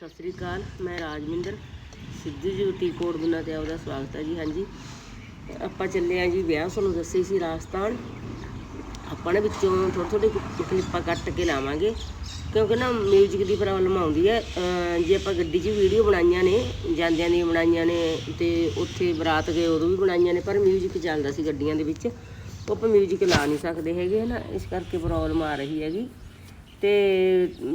ਸਤਿ ਸ੍ਰੀ ਅਕਾਲ, ਮੈਂ Rajwinder, Sidhu G T code ਦੁਨਾ ਤੇ ਆਪਦਾ ਸਵਾਗਤ ਹੈ ਜੀ, ਹਾਂਜੀ। ਆਪਾਂ ਚੱਲੇ ਆ ਜੀ ਵਿਆਹ, ਤੁਹਾਨੂੰ ਦੱਸੇ ਸੀ ਰਾਜਸਥਾਨ। ਆਪਾਂ ਨੇ ਵਿੱਚੋਂ ਥੋੜ੍ਹੇ ਥੋੜ੍ਹੇ ਕੁ ਕਲਿੱਪਾਂ ਕੱਟ ਕੇ ਲਾਵਾਂਗੇ, ਕਿਉਂਕਿ ਨਾ ਮਿਊਜ਼ਿਕ ਦੀ ਪ੍ਰੋਬਲਮ ਆਉਂਦੀ ਹੈ। ਜੇ ਆਪਾਂ ਗੱਡੀ 'ਚ ਵੀਡੀਓ ਬਣਾਈਆਂ ਨੇ, ਜਾਂਦਿਆਂ ਦੀਆਂ ਬਣਾਈਆਂ ਨੇ ਤੇ ਉੱਥੇ ਬਰਾਤ ਗਏ ਉਦੋਂ ਵੀ ਬਣਾਈਆਂ ਨੇ, ਪਰ ਮਿਊਜ਼ਿਕ ਚੱਲਦਾ ਸੀ ਗੱਡੀਆਂ ਦੇ ਵਿੱਚ। ਉਹ ਆਪਾਂ ਮਿਊਜ਼ਿਕ ਲਾ ਨਹੀਂ ਸਕਦੇ ਹੈਗੇ ਨਾ ਇਸ ਕਰਕੇ ਪ੍ਰੋਬਲਮ ਆ ਰਹੀ ਹੈਗੀ। ਤੇ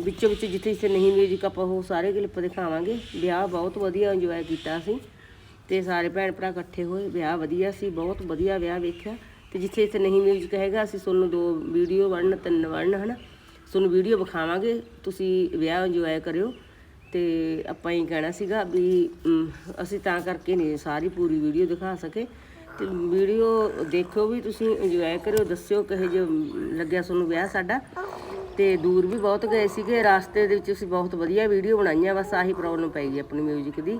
ਵਿੱਚੋਂ ਵਿੱਚ ਜਿੱਥੇ ਜਿੱਥੇ ਨਹੀਂ ਮਿਊਜ਼ਿਕ ਆਪਾਂ ਉਹ ਸਾਰੇ ਕਲਿੱਪ ਦਿਖਾਵਾਂਗੇ। ਵਿਆਹ ਬਹੁਤ ਵਧੀਆ ਇੰਜੋਏ ਕੀਤਾ ਅਸੀਂ ਤੇ ਸਾਰੇ ਭੈਣ ਭਰਾ ਇਕੱਠੇ ਹੋਏ। ਵਿਆਹ ਵਧੀਆ ਸੀ, ਬਹੁਤ ਵਧੀਆ ਵਿਆਹ ਵੇਖਿਆ। ਤੇ ਜਿੱਥੇ ਇੱਥੇ ਨਹੀਂ ਮਿਊਜ਼ਿਕ ਹੈਗਾ ਅਸੀਂ ਤੁਹਾਨੂੰ ਦੋ ਵੀਡੀਓ ਬਣਨ ਤਿੰਨ ਬਣਨ ਹਨਾ? ਤੁਹਾਨੂੰ ਵੀਡੀਓ ਵਿਖਾਵਾਂਗੇ, ਤੁਸੀਂ ਵਿਆਹ ਇੰਜੋਏ ਕਰਿਓ। ਤੇ ਆਪਾਂ ਹੀ ਕਹਿਣਾ ਸੀਗਾ ਵੀ ਅਸੀਂ ਤਾਂ ਕਰਕੇ ਨਹੀਂ ਸਾਰੀ ਪੂਰੀ ਵੀਡੀਓ ਦਿਖਾ ਸਕੇ। ਤੇ ਵੀਡੀਓ ਦੇਖਿਓ ਵੀ ਤੁਸੀਂ ਇੰਜੋਏ ਕਰਿਓ, ਦੱਸਿਓ ਕਿਹੋ ਜਿਹਾ ਲੱਗਿਆ ਤੁਹਾਨੂੰ ਵਿਆਹ ਸਾਡਾ। ਤੇ ਦੂਰ ਵੀ ਬਹੁਤ ਗਏ ਸੀਗੇ। ਰਾਸਤੇ ਦੇ ਵਿੱਚ ਅਸੀਂ ਬਹੁਤ ਵਧੀਆ ਵੀਡੀਓ ਬਣਾਈਆਂ ਬਸ ਆਹੀ ਪ੍ਰੋਬਲਮ ਪੈ ਗਈ ਆਪਣੀ ਮਿਊਜ਼ਿਕ ਦੀ।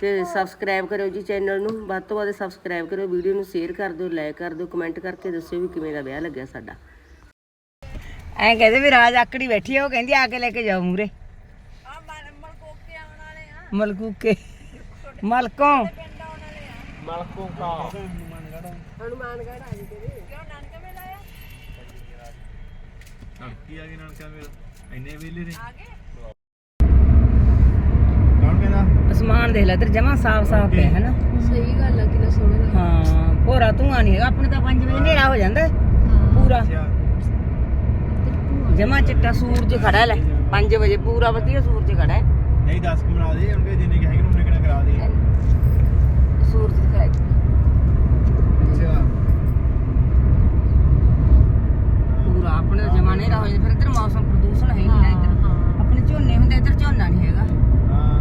ਤੇ ਸਬਸਕ੍ਰਾਈਬ ਕਰਿਓ ਜੀ ਚੈਨਲ ਨੂੰ। ਵੱਧ ਤੋਂ ਵੱਧ ਸਬਸਕ੍ਰਾਈਬ ਕਰਿਓ ਵੀਡੀਓ ਨੂੰ ਸ਼ੇਅਰ ਕਰ ਦਿਓ ਲਾਈਕ ਕਰ ਦਿਓ ਕਮੈਂਟ ਕਰਕੇ ਦੱਸਿਓ ਵੀ ਕਿਵੇਂ ਦਾ ਵਿਆਹ ਲੱਗਿਆ ਸਾਡਾ। ਐਂ ਕਹਿੰਦੇ ਵੀ ਰਾਜ ਆਕੜੀ ਬੈਠੀ ਆ ਉਹ ਕਹਿੰਦੀ ਆ ਕੇ ਲੈ ਕੇ ਜਾਓ ਮੂਰੇ ਮਲਕੂਕੇ ਮਲਕੋਂ। ਕੀ ਆ। ਗਏ ਨਾਨਕਾ ਮੇਰਾ। ਇੰਨੇ ਵੇਲੇ ਨੇ। ਕੌਣ ਕਹਿੰਦਾ? ਅਸਮਾਨ ਦੇਖ ਲੈ ਤੇ ਜਮਾ ਸਾਫ਼ ਸਾਫ਼ ਪਿਆ ਹੈ ਨਾ? ਸਹੀ ਗੱਲ ਆ ਕਿੰਨਾ ਸੋਹਣਾ ਹਾਂ ਭੋਰਾ ਧੂਆਂ ਨਹੀਂ ਹੈਗਾ ਆਪਣੇ ਤਾਂ 5 ਵਜੇ ਹਨੇਰਾ ਹੋ ਜਾਂਦਾ ਪੂਰਾ। ਜਮਾ ਚਿੱਟਾ ਸੂਰਜ ਖੜਾ ਲੈ 5 ਵਜੇ ਪੂਰਾ ਵਧੀਆ ਸੂਰਜ ਖੜਾ ਹੈ। ਨਹੀਂ 10 ਬਣਾ ਦੇ ਉਹਨੇ ਜਿੰਨੇ ਕਿ ਹੈਗੇ ਉਹਨੇ ਕਿਹੜਾ ਕਰਾ ਦੇ। ਸੂਰਜ ਦਿਖਾਈ ਅੱਛਾ ਪੂਰਾ ਆਪਣੇ ਜਮਾ ਹਨੇਰਾ ਹੋ ਜਾਂਦਾ ਫਿਰ ਇੱਧਰ ਮੌਸਮ ਪ੍ਰਦੂਸ਼ਣ ਹੈ ਹੀ ਨਹੀਂ ਨਾ ਇੱਧਰ ਆਪਣੇ ਝੋਨੇ ਹੁੰਦੇ ਇੱਧਰ ਝੋਨਾ ਨਹੀਂ ਹੈਗਾ ਹਾਂ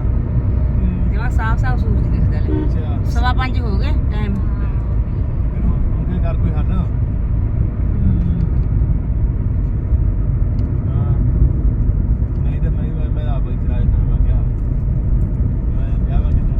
ਜਮਾ ਸਾਫ਼ ਸਾਫ਼ ਸੂਰਜ ਦਿਖਦਾ ਲੈ ਅੱਛਾ ਸਵਾ ਪੰਜ ਹੋ ਗਏ ਟਾਈਮ ਫਿਰ ਹੁਣ ਉਹਦੇ ਕਰ ਕੋਈ ਹੱਲ ਹਾਂ ਨਹੀਂ ਤਾਂ ਮੈਂ ਮੈਂ ਆਪ ਹੀ ਚਲਾਇਆ ਤਾਂ ਮੈਂ ਕਿਹਾ ਮੈਂ ਵਿਆਹ ਵਾ ਕਿਦੋਂ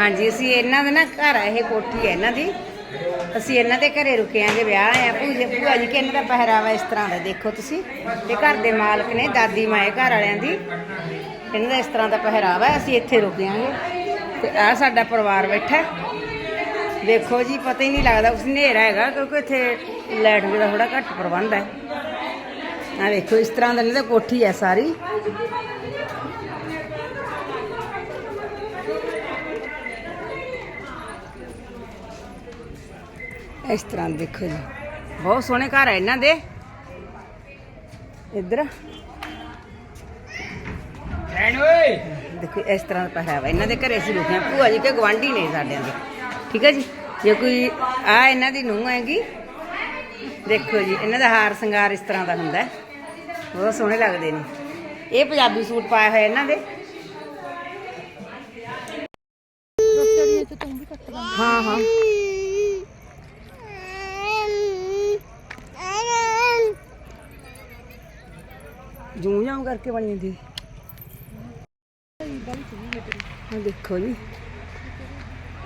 ਹਾਂਜੀ, ਅਸੀਂ ਇਹਨਾਂ ਦੇ ਨਾ ਘਰ ਆ, ਇਹ ਕੋਠੀ ਹੈ ਇਹਨਾਂ ਦੀ। ਅਸੀਂ ਇਹਨਾਂ ਦੇ ਘਰੇ ਰੁਕੇ ਆਂਗੇ ਵਿਆਹ ਆ ਭੂਜੇ ਭੂਆ ਜੀ ਕਿ ਇਹਨਾਂ ਦਾ ਪਹਿਰਾਵਾ ਇਸ ਤਰ੍ਹਾਂ ਦਾ ਦੇਖੋ ਤੁਸੀਂ ਇਹ ਘਰ ਦੇ ਮਾਲਕ ਨੇ, ਦਾਦੀ ਮਾਏ ਘਰ ਵਾਲਿਆਂ ਦੀ ਇਹਨਾਂ ਦਾ ਇਸ ਤਰ੍ਹਾਂ ਦਾ ਪਹਿਰਾਵਾ ਅਸੀਂ ਇੱਥੇ ਰੁਕੇ ਆਂਗੇ ਤੇ ਆ ਸਾਡਾ ਪਰਿਵਾਰ ਬੈਠਾ ਦੇਖੋ ਜੀ, ਪਤਾ ਹੀ ਨਹੀਂ ਲੱਗਦਾ, ਕੁਛ ਹਨੇਰਾ ਹੈਗਾ, ਕਿਉਂਕਿ ਇੱਥੇ ਲਾਈਟ ਦਾ ਥੋੜਾ ਘੱਟ ਪ੍ਰਬੰਧ ਹੈ। ਆ ਦੇਖੋ, ਇਸ ਤਰ੍ਹਾਂ ਦਾ ਇਹਨਾਂ ਦਾ ਕੋਠੀ ਹੈ ਸਾਰੀ। ਇਸ ਤਰ੍ਹਾਂ ਦੇਖੋ ਜੀ। ਬਹੁਤ ਸੋਹਣੇ ਘਰ ਹੈ ਇਹਨਾਂ ਦੇ। ਇੱਧਰ। ਦੇਖੋ ਇਸ ਤਰ੍ਹਾਂ ਦਾ ਪਹਿਰਾਵਾ ਇਹਨਾਂ ਦੇ ਘਰੇ ਅਸੀਂ ਰੁਕੇ ਹਾਂ। ਭੂਆ ਜੀ ਕੇ ਗਵਾਂਢੀ ਨੇ ਸਾਡਿਆਂ ਦੇ। ਠੀਕ ਹੈ ਜੀ? ਜੇ ਕੋਈ ਆ ਇਹਨਾਂ ਦੀ ਨੂੰਹ ਹੈਗੀ ਦੇਖੋ ਜੀ ਇਹਨਾਂ ਦਾ ਹਾਰ ਸ਼ਿੰਗਾਰ ਇਸ ਤਰ੍ਹਾਂ ਦਾ ਹੁੰਦਾ। ਹੈ ਬਹੁਤ ਸੋਹਣੇ ਲੱਗਦੇ ਨੇ। ਇਹ ਪੰਜਾਬੀ ਸੂਟ ਪਾਇਆ ਹੋਇਆ ਇਹਨਾਂ ਦੇ। ਹਾਂ ਹਾਂ। ਜੂੰ ਜਾਉਂ ਕਰਕੇ ਬਣੀ ਹੁੰਦੀ। ਆ ਦੇਖੋ ਜੀ।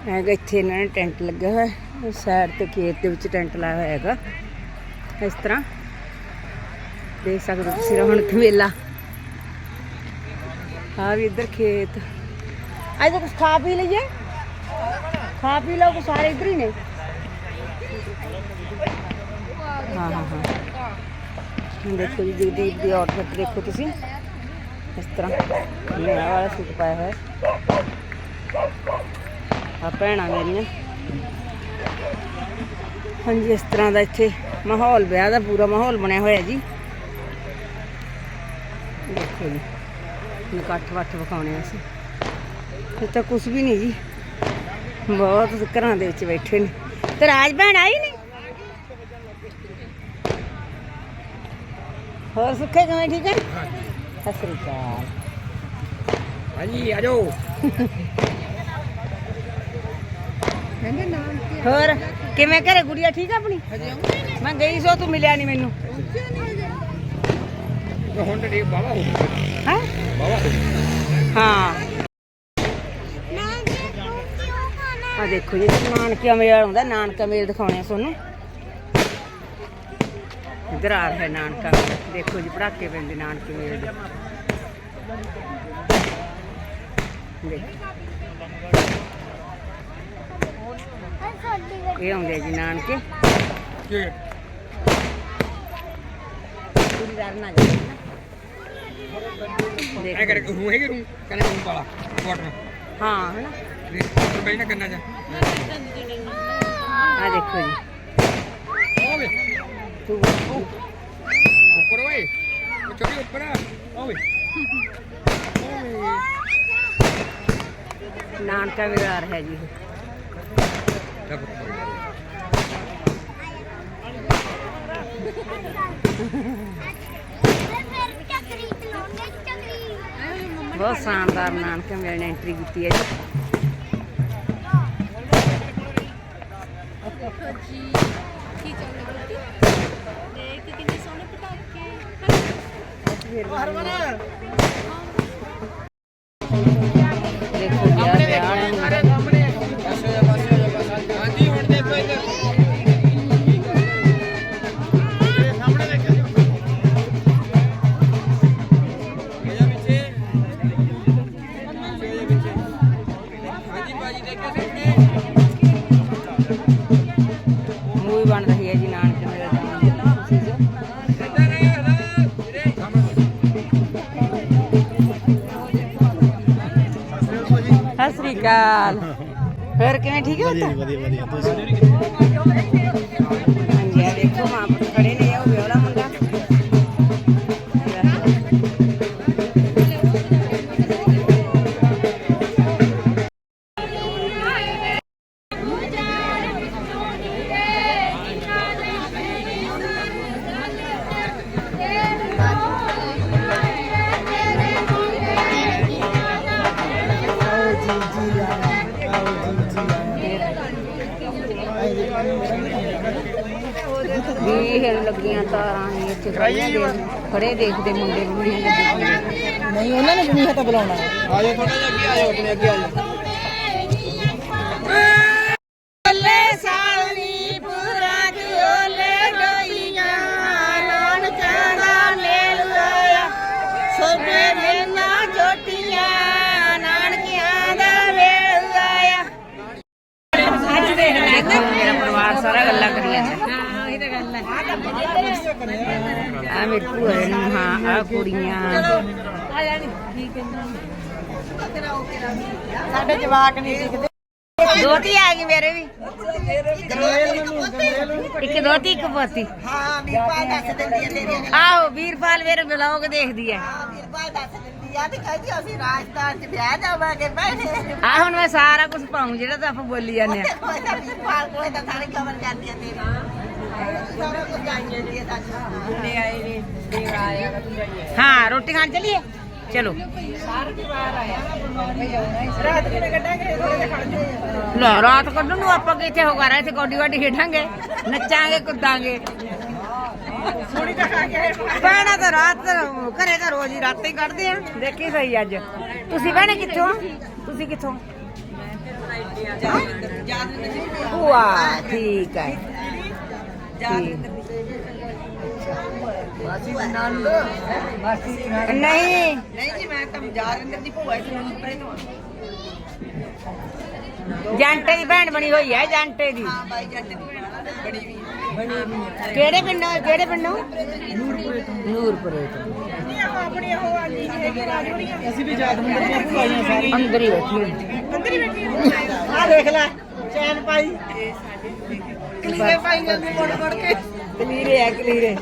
ਹੈਗਾ ਇੱਥੇ ਇਹਨਾਂ ਨੇ ਟੈਂਟ ਲੱਗਿਆ ਹੋਇਆ ਸਾਈਡ ਤੇ ਖੇਤ ਦੇ ਵਿੱਚ ਟੈਂਟ ਲਾਇਆ ਹੋਇਆ ਹੈਗਾ। ਇਸ ਤਰ੍ਹਾਂ। ਦੇਖ ਸਕਦੇ ਹੋ ਤੁਸੀਂ ਹੁਣ ਕਮੇਲਾ ਆ ਵੀ ਇੱਧਰ ਖੇਤ। ਅੱਜ ਤਾਂ ਕੁਝ ਖਾ ਪੀ ਲਈਏ। ਖਾ ਪੀ ਲਓ, ਸਾਰੇ ਇੱਧਰ ਹੀ ਨੇ। ਹਾਂ ਹਾਂ ਹਾਂ। ਦੇਖੋ ਜੀ, ਜਗਦੀਪ ਦੀ ਆਊਟਫਿਟ ਦੇਖੋ ਤੁਸੀਂ। ਇਸ ਤਰ੍ਹਾਂ ਇਹਨੇ ਵਾਲਾ ਸੂਟ ਪਾਇਆ ਹੋਇਆ। ਆ ਭੈਣਾਂ ਮੇਰੀਆਂ। ਹਾਂਜੀ, ਇਸ ਤਰ੍ਹਾਂ ਦਾ ਇੱਥੇ ਮਾਹੌਲ, ਵਿਆਹ ਦਾ ਪੂਰਾ ਮਾਹੌਲ ਬਣਿਆ ਹੋਇਆ ਜੀ। ਦੇਖੋ ਜੀ ਇਕੱਠ ਵੱਠ ਵਿਖਾਉਣੇ ਆ ਅਸੀਂ। ਇਹ ਤਾਂ ਕੁਝ ਵੀ ਨਹੀਂ ਜੀ। ਬਹੁਤ ਘਰਾਂ ਦੇ ਵਿੱਚ ਬੈਠੇ ਨੇ। ਤੇ ਰਾਜ ਭੈਣ ਆਈ ਨਹੀਂ ਹੋਰ ਸੁੱਖੇ ਕਿਵੇਂ ਠੀਕ ਹੈ? ਸਤਿ ਸ੍ਰੀ ਅਕਾਲ। ਹਾਂਜੀ ਆ ਜਾਓ। ਕਹਿੰਦੇ ਨਾਮ ਕੀ ਹੋਰ ਕਿਵੇਂ ਘਰੇ ਗੁੜੀਆ ਠੀਕ ਆ ਆਪਣੀ? ਮੈਂ ਗਈ ਸੋ ਤੂੰ ਮਿਲਿਆ ਨਹੀਂ ਮੈਨੂੰ। ਹੁਣ ਤੇ ਠੀਕ ਬਾਵਾ ਹੋ ਹੈ? ਬਾਵਾ ਹਾਂ ਆ ਦੇਖੋ ਜੀ ਨਾਨਕਿਆ ਮੇਲ ਆਉਂਦਾ ਨਾਨਕਾ ਮੇਲ ਦਿਖਾਉਣੇ ਆ ਤੁਹਾਨੂੰ। ਇਧਰ ਆ ਰਿਹਾ ਨਾਨਕਾ ਦੇਖੋ ਜੀ ਪੜਾਕੇ ਪੈਂਦੇ ਨਾਨਕੇ ਮੇਲ ਦੇ। ਦੇਖੋ। ਇਹ ਆਉਂਦੇ ਜੀ ਨਾਨਕੇ। ਕੀ ਪੂਰੀ ਦਰ ਨਾ। ਜਾਏ ਨਾ? ਐ ਕਰ ਦੇਖੋ ਹੂੰ ਹੈਗੇ ਰੂ ਕਹਿੰਦੇ ਹੂੰ ਵਾਲਾ ਵਾਟਰ ਹਾਂ ਹੈ ਨਾ ਤੇ ਬਈ ਨਾ ਕਰਨਾ ਜਾ ਆ ਦੇਖੋ ਜੀ ਓਵੇ ਤੂੰ ਉੱਪਰ ਓਏ ਉਹ ਚੋਰੀ ਉੱਪਰ ਆ ਓਵੇ ਨਾਨਕਾ ਮੇਲ ਆ ਰਿਹਾ ਜੀ ਇਹ। ਬਹੁਤ ਸ਼ਾਨਦਾਰ ਨਾਨਕਾ ਮੇਲ ਨੇ ਐਂਟਰੀ ਕੀਤੀ ਹੈ ਜੀ ਜੀ ਕੀ ਚੱਲ ਰਿਹਾ ਦੇਖ ਕਿੰਨੇ ਸੋਹਣੇ ਪਟਾਕੇ ਦੇਖੋ ਅਕਾਲ ਹੋਰ ਕਿਵੇਂ ਠੀਕ ਹੈ ਵਧੀਆ ਵਧੀਆ ਵਧੀਆ ਤੁਸੀਂ? ਖੜੇ ਦੇਖਦੇ ਮੁੰਡੇ ਮੁੰਡੀਆਂ ਲੱਗੀਆਂ ਨਹੀਂ ਉਹਨਾਂ ਨੇ ਵੀ ਨਹੀਂ ਤਾਂ ਬੁਲਾਉਣਾ। ਆ ਜਾਓ ਥੋੜਾ ਜਿਹਾ ਅੱਗੇ ਆ ਜਾਓ ਆਪਣੇ ਅੱਗੇ ਆ ਆ ਮੇਰੀ ਭੂਆ ਨੇ ਹਾਂ ਆ ਕੁੜੀਆਂ। ਸਾਡੇ ਜਵਾਕ ਨਹੀਂ ਦਿਖਦੇ ਦੋਤੀ ਆ ਗਈ ਮੇਰੇ ਵੀ। ਇੱਕ ਦੋਤੀ ਇੱਕ ਪੋਤੀ। ਹਾਂ ਵੀਰਪਾਲ ਦੱਸ ਦਿੰਦੀ ਹੈ ਤੇਰੀ ਆਹੋ ਵੀਰਪਾਲ ਮੇਰੇ ਬਲੌਗ ਦੇਖਦੀ ਹੈ ਹਾਂ ਵੀਰਪਾਲ ਦੱਸ ਦਿੰਦੀ ਆ ਤੇ ਕਹਿੰਦੀ ਅਸੀਂ ਰਾਜਸਥਾਨ ਚ ਵਿਆਹ ਜਾਵਾਂਗੇ ਭੈਣੇ ਆ ਹੁਣ ਮੈਂ ਸਾਰਾ ਕੁਝ ਪਾਉਂ ਜਿਹੜਾ ਤਾਂ ਆਪਾਂ ਬੋਲੀ ਜਾਂਦੇ ਆ। ਕੋਈ ਤਾਂ ਵੀਰਪਾਲ ਕੋਲੇ ਤਾਂ ਸਾਰੀ ਖਬਰ ਜਾਂਦੀ ਹੈ ਤੇਰੀ। ਸਾਰਾ ਕੁਝ ਜਾਣੀ ਜਾਂਦੀ ਹੈ ਰੋਟੀ ਖਾਣ ਚੱਲੀਏ? ਚਲੋ। ਲੈ ਰਾਤ ਕੱਢਣ ਨੂੰ ਆਪਾਂ ਕਿੱਥੇ ਹੋ ਕਰਾਂ ਇੱਥੇ ਕੋਡੀ ਵਾਡੀ ਖੇਡਾਂਗੇ ਨੱਚਾਂਗੇ ਕੁੱਦਾਂਗੇ। ਥੋੜੀ ਤਾਂ ਖਾ ਕੇ ਭੈਣਾਂ ਤਾਂ ਰਾਤ ਘਰੇ ਤਾਂ ਰੋਜ਼ ਹੀ ਰਾਤਾਂ ਹੀ ਕੱਢਦੇ ਆ। ਦੇਖੀ ਸਹੀ ਅੱਜ। ਤੁਸੀਂ ਭੈਣੇ ਕਿੱਥੋਂ? ਤੁਸੀਂ ਕਿੱਥੋਂ? ਭੂਆ ਠੀਕ ਹੈ। ਨਹੀਂ। ਨਹੀਂ ਜੀ ਮੈਂ ਤਾਂ ਜਾਰਿੰਦਰ ਦੀ ਭੂਆ ਇਸ ਨੂੰ ਪਰੇ ਤੋਂ ਜਾਂਟੇ ਦੀ ਭੈਣ ਬਣੀ ਹੋਈ ਹੈ ਜਾਂਟੇ ਦੀ। ਹਾਂ ਬਾਈ ਜੱਟ ਦੀ ਭੈਣ ਬੜੀ ਵੀ ਬਣੀ ਵੀ ਕਿਹੜੇ ਪਿੰਡੋਂ ਕਿਹੜੇ ਪਿੰਡੋਂ? ਨੂਰਪੁਰੇ ਤੋਂ ਨੂਰਪੁਰੇ ਤੋਂ ਆਪਣੀ ਉਹ ਆਂਦੀ ਜੀ ਹੈਗੀ ਰਾਜਵੜੀ ਅਸੀਂ ਵੀ ਜਾਤ ਮੰਦਰ ਦੀਆਂ ਭੂਆਈਆਂ ਸਾਰੀਆਂ ਅੰਦਰ ਹੀ ਬੈਠੀ ਹੋਈ। ਆ ਦੇਖ ਲੈ ਚੈਨ ਪਾਈ। ਕਲੀਰੇ ਪਾਈ ਜਾਂਦੀ ਮੁੜ ਮੁੜ ਕੇ ਕਲੀਰੇ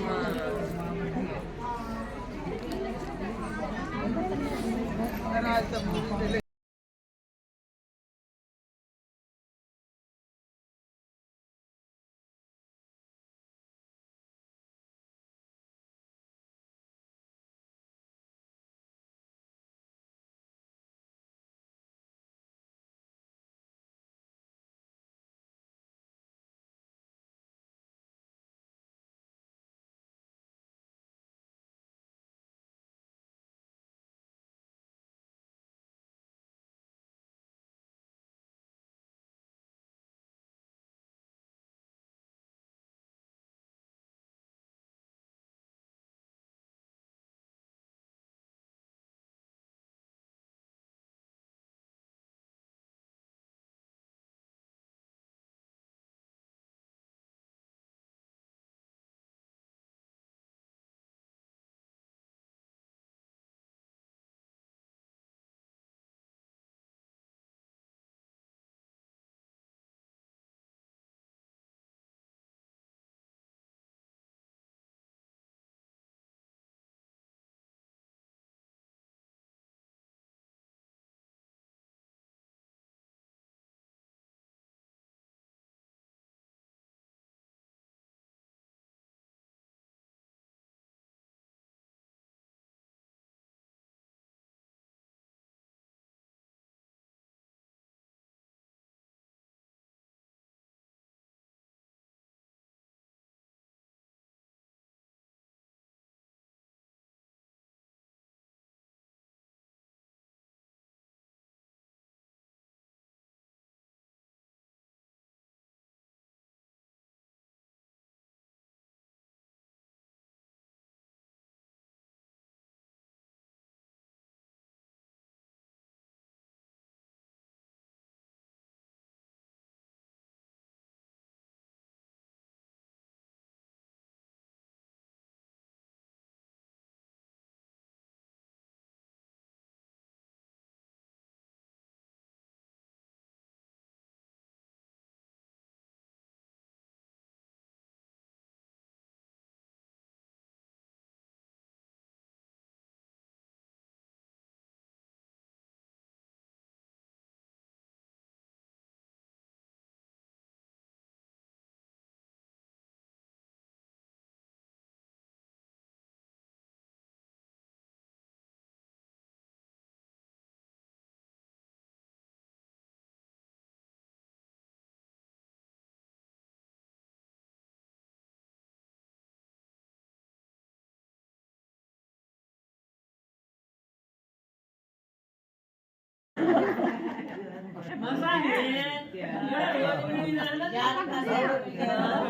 ਆ ਕਲੀਰੇ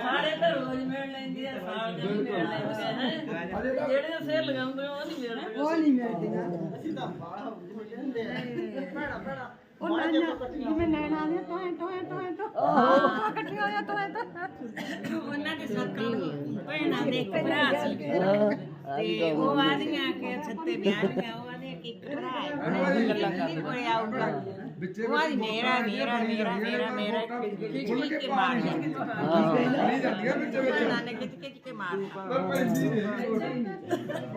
ਸਾਡੇ ਤਾਂ ਰੋਜ਼ ਮਿਲ ਲੈਂਦੀ ਆ ਸਾਲ ਦੇ ਵੀ ਮਿਲ ਲੈਂਦੇ ਆ ਜਿਹੜੇ ਸੇਲ ਲਗਾਉਂਦੇ ਉਹ ਨਹੀਂ ਮਿਲਦੇ ਉਹ ਨਹੀਂ ਉਹਨਾਂ ਦੇ ਸੱਤਾਂ ਭੈਣਾਂ ਦੇ ਇੱਕ ਭਰਾ ਸੀ ਤੇ ਉਹ ਆਦੀਆਂ ਕਿ ਛੱਤੇ ਵਿਆਹ ਗਿਆ ਉਹ ਆਦੇ ਕਿ ਇੱਕ ਭਰਾ ਹੈ। ਗੱਲਾਂ ਕਰਦੇ ਕੋਈ ਆਊਗਾ ਉਹ ਆਦੀ ਮੇਰਾ ਮੇਰਾ ਮੇਰਾ ਮੇਰਾ ਮੇਰਾ ਖਿੱਚ ਖਿੱਚ ਕੇ ਮਾਰ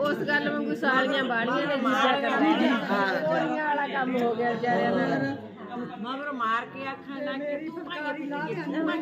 ਉਸ ਗੱਲ ਵਾਂਗੂ ਸਾਲੀਆਂ ਨੇ ਵਾਲਾ ਕੰਮ ਹੋ ਗਿਆ ਵਿਚਾਰਿਆਂ ਨਾਲ ਮਗਰ ਮਾਰ ਕੇ ਆਖਣ ਲੱਗ ਕੇ ਤੂੰ ਭਾਈ ਪੀ ਤੂੰ ਭਾਈ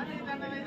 தண்டனை